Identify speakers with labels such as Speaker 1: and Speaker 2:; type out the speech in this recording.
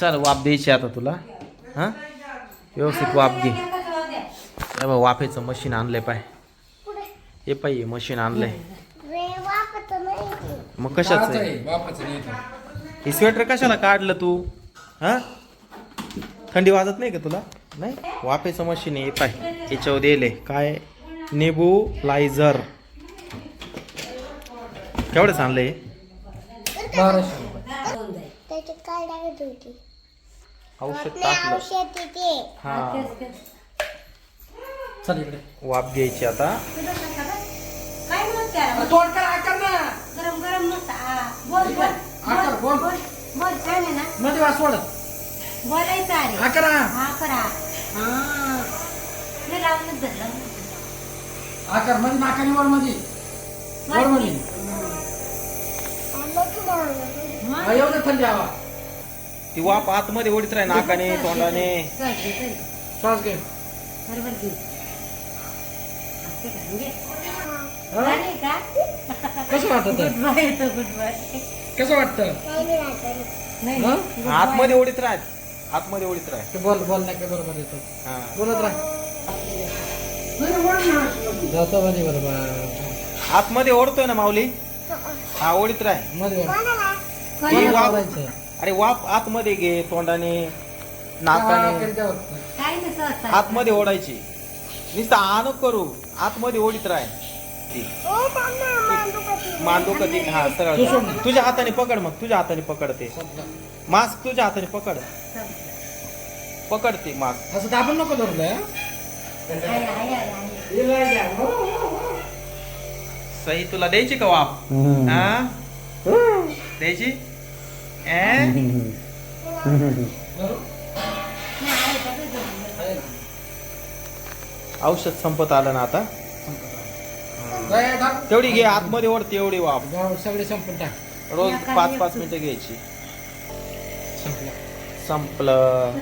Speaker 1: चल वाफ द्यायची आता तुला. हां? व्यवस्थित वाफ घे. बघ वाफेचं मशीन आणलंय पाय. हे पाय हे मशीन आणलंय. मग कशाचं. हे स्वेटर कशाला काढलं तू? हा? थंडी वाजत नाही का तुला? नाही? वाफेचं मशीन आहे हे पाय. याच्यावर दिले काय? नेबू लायझर केवढंच आणलंय हे?
Speaker 2: बाराशे
Speaker 1: औषध टाकलं.
Speaker 3: औषध ते.
Speaker 1: हा.
Speaker 2: चल इकडे.
Speaker 1: वाफ घ्यायची आता.
Speaker 4: काय मग त्याला?
Speaker 2: तोड कर आकार ना.
Speaker 4: गरम गरम मस्त. आ, बोल बोल
Speaker 2: आकार बोल
Speaker 4: बोल. बोल छान आहे ना?
Speaker 2: मध्ये वास सोड
Speaker 4: बोलायचं अरे
Speaker 2: आकार. हा.
Speaker 4: हा. करा हा नाही लावूनच धरलं
Speaker 2: आकारमध्ये नाकाने वर मध्ये. वर मध्ये.
Speaker 4: मग?
Speaker 2: हा, एवढं थंडी हवा.
Speaker 1: ती वाफ आतमध्ये ओढीत राही नाकाने तोंडाने
Speaker 4: चल, घे, चल.
Speaker 2: श्वास घे
Speaker 4: बरोबर घे. असं का? घे.
Speaker 2: हा?
Speaker 4: झाले का?
Speaker 2: कसं वाटत
Speaker 4: Good boy येतो, good boy.
Speaker 2: कसं वाटतं
Speaker 4: नाही,
Speaker 2: हा?
Speaker 4: good boy.
Speaker 1: आतमध्ये ओढीत राहत आतमध्ये ओढीत राह
Speaker 2: ते बोल बोल नाही का बरोबर येतो
Speaker 1: हा
Speaker 2: बोलत राह जातो मध्ये बरोबर
Speaker 1: आतमध्ये ओढतोय ना माऊली हा ओढीत
Speaker 4: राहमध्ये
Speaker 1: ही वाफ
Speaker 2: बोलायचं.
Speaker 1: अरे वाफ आतमध्ये घे तोंडाने
Speaker 2: हा,
Speaker 1: नाकाने.
Speaker 4: काय नसं असतं.
Speaker 1: आतमध्ये ओढायची. नुसतं आण करू. आतमध्ये ओढीत राह. ती. मांडू कधी हा सरळ.
Speaker 2: सोड.
Speaker 1: तुझ्या हाताने पकड मग. तुझ्या हाताने पकडते. मास्क तुझ्या हाताने पकड. पकडते मास्क.
Speaker 2: असं दाबून नको धरलं हं?
Speaker 4: आहे, आहे.
Speaker 1: सही तुला द्यायची का वाफ? हा? द्यायची? औषध संपत आलं ना आता. तेवढी घे आतमध्ये तेवढी वाफ
Speaker 2: गाव सगळे संपून टाक.
Speaker 1: रोज पाच पाच मिनिटं घ्यायची.
Speaker 2: संपलं.
Speaker 1: संपलं.